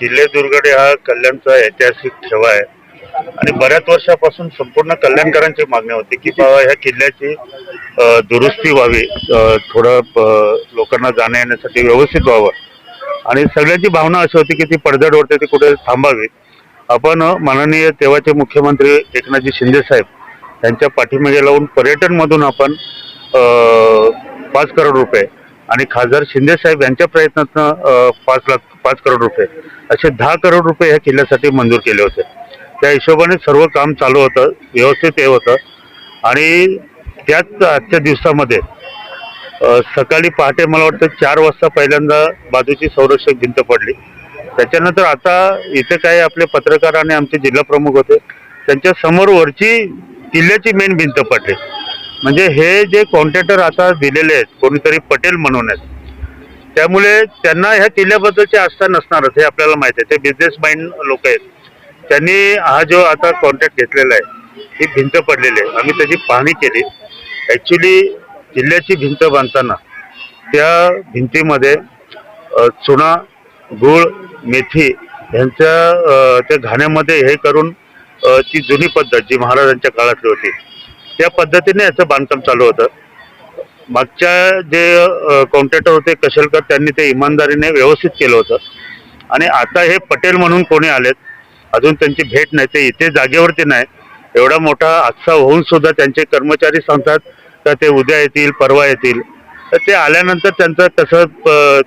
किल्ले दुर्गडे हा कल्याणचा ऐतिहासिक ठेवा आहे. आणि बऱ्याच वर्षापासून संपूर्ण कल्याणकरांची मागणी होती की बाबा ह्या किल्ल्याची दुरुस्ती व्हावी थोडं लोकांना जाण्या येण्यासाठी व्यवस्थित व्हावं. आणि सगळ्यांची भावना अशी होती की ती पडझड ती कुठे थांबावी. आपण माननीय तेव्हाचे मुख्यमंत्री एकनाथजी शिंदे साहेब यांच्या पाठीमागे लावून पर्यटनमधून आपण पाच करोड रुपये आणि खासदार शिंदे साहेब यांच्या प्रयत्नातनं पाच लाख पाच करोड रुपये असे दहा करोड रुपये ह्या किल्ल्यासाठी मंजूर केले होते. त्या हिशोबाने सर्व काम चालू होतं व्यवस्थित हे होतं. आणि त्याच आजच्या दिवसामध्ये सकाळी पहाटे मला वाटतं चार वाजता पहिल्यांदा बाजूची संरक्षक भिंत पडली. त्याच्यानंतर आता इथे काय आपले पत्रकार आणि आमचे जिल्हा प्रमुख होते त्यांच्यासमोर वरची किल्ल्याची मेन भिंत पडली. म्हणजे हे जे कॉन्ट्रॅक्टर आता दिलेले आहेत कोणीतरी पटेल म्हणून आहेत त्यामुळे त्यांना ह्या किल्ल्याबद्दलची आस्था नसणारच हे आपल्याला माहिती आहे. ते बिझनेस माइंड लोक आहेत. त्यांनी हा जो आता कॉन्ट्रॅक्ट घेतलेला आहे ही भिंत पडलेली आहे. आम्ही त्याची पाहणी केली. ॲक्च्युली किल्ल्याची भिंत बांधताना त्या भिंतीमध्ये चुना गूळ मेथी ह्यांच्या त्या घाण्यामध्ये हे करून ती जुनी पद्धत जी महाराजांच्या काळातली होती त्या पद्धतीने याचं बांधकाम चालू होतं. मागच्या जे कॉन्ट्रॅक्टर होते कशलकर त्यांनी ते इमानदारीने व्यवस्थित केलं होतं. आणि आता हे पटेल म्हणून कोणी आलेत अजून त्यांची भेट नाही ते इथे जागेवरती नाही. एवढा मोठा हादसा होऊन सुद्धा त्यांचे कर्मचारी सांगतात तर ते उद्या येतील परवा येतील. तर ते आल्यानंतर त्यांचं कसं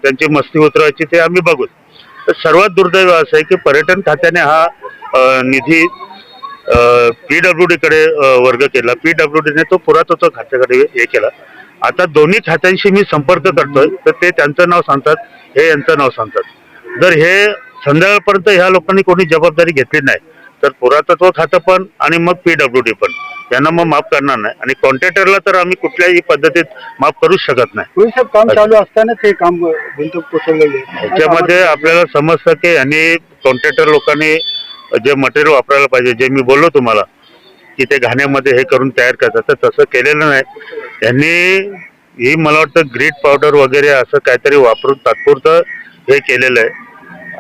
त्यांची मस्ती उतरवायची ते आम्ही बघू. तर सर्वात दुर्दैव असं आहे की पर्यटन खात्याने हा निधी पी डब्ल्यू डीकडे वर्ग केला. पी डब्ल्यू डीने तो पुरातत्व खात्याकडे हे केला. आता दोन्ही खात्यांशी मी संपर्क करतोय. तर ते त्यांचं नाव सांगतात हे यांचं नाव सांगतात. जर हे संध्याकाळपर्यंत ह्या लोकांनी कोणी जबाबदारी घेतली नाही तर पुरातत्व खातं पण आणि मग पी डब्ल्यू डी पण. यांना मग माफ करणार नाही. आणि कॉन्ट्रॅक्टरला तर आम्ही कुठल्याही पद्धतीत माफ करूच शकत नाही. काम चालू असतानाच हे काम भिंत कोसळलेली आहे. याच्यामध्ये आपल्याला समजतं की यांनी कॉन्ट्रॅक्टर लोकांनी जे मटेरियल वापरायला पाहिजे जे मी बोललो तुम्हाला की ते घाण्यामध्ये हे करून तयार करतात. तर तसं केलेलं नाही. त्यांनी ही मला वाटतं ग्रीट पावडर वगैरे असं काहीतरी वापरून तात्पुरतं हे केलेलं आहे.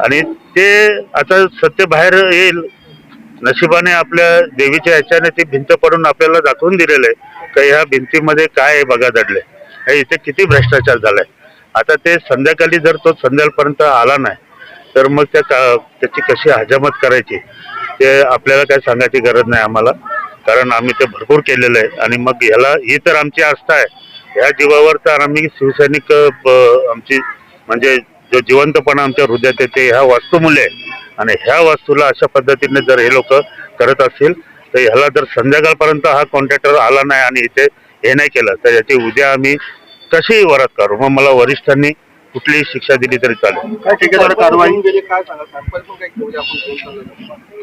आणि ते आता सत्य बाहेर येईल. नशिबाने आपल्या देवीच्या ह्याच्याने ती भिंत पडून आपल्याला दाखवून दिलेलं आहे का ह्या भिंतीमध्ये काय आहे बघा दडले. हे इथे किती भ्रष्टाचार झालाय. आता ते संध्याकाळी जर तो संध्याकाळपर्यंत आला नाही तर मग त्या त्याची कशी हजामत करायची ते आपल्याला काय सांगायची गरज नाही आम्हाला. कारण आम्ही ते भरपूर केलेलं आहे. आणि मग ह्याला ही तर आमची आस्था आहे. ह्या जीवावर तर आम्ही शिवसैनिक आमची म्हणजे जो जिवंतपणा आमच्या हृदयात येते ह्या वास्तूमुळे आहे. आणि ह्या वास्तूला अशा पद्धतीने जर हे लोक करत असतील तर ह्याला जर संध्याकाळपर्यंत हा कॉन्ट्रॅक्टर आला नाही आणि इथे हे नाही केलं तर याची उद्या आम्ही कशी वरात करू मग मला वरिष्ठांनी कुठलीही शिक्षा दिली तरी चालेल. काय ठेकेदार कारवाई.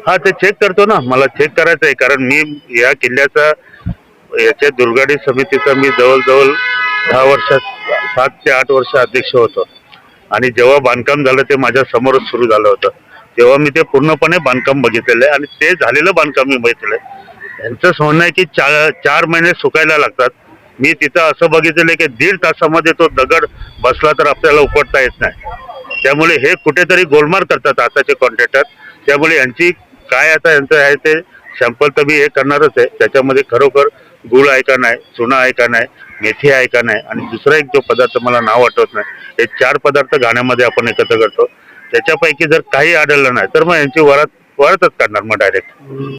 हा ते चेक करतो ना. मला चेक करायचं आहे कारण मी या किल्ल्याचा याच्या दुर्गाडी समितीचा मी जवळजवळ दहा वर्षात सात ते आठ वर्ष अध्यक्ष होतो. आणि जेव्हा बांधकाम झालं ते माझ्या समोरच सुरू झालं होतं. तेव्हा मी ते पूर्णपणे बांधकाम बघितलेलं आहे आणि ते झालेलं बांधकाम मी बघितलेलं आहे. यांचं म्हणणं आहे की चार चार महिने सुकायला लागतात. मी तिथं असं बघितलेलं की दीड तासामध्ये तो दगड बसला तर आपल्याला उपटता येत नाही. त्यामुळे हे कुठेतरी गोलमार करतात आताचे कॉन्ट्रॅक्टर त्यामुळे यांची काय आता यांचं आहे ते सॅम्पल तर मी हे करणारच आहे. त्याच्यामध्ये खरोखर गुळ आहे का नाही चुना आहे का नाही मेथी आहे का नाही आणि दुसरा एक जो पदार्थ मला नाव आठवत नाही हे चार पदार्थ गाण्यामध्ये आपण एकत्र करतो. त्याच्यापैकी जर काही आढळलं नाही तर मग यांची वरात वरातच काढणार मग डायरेक्ट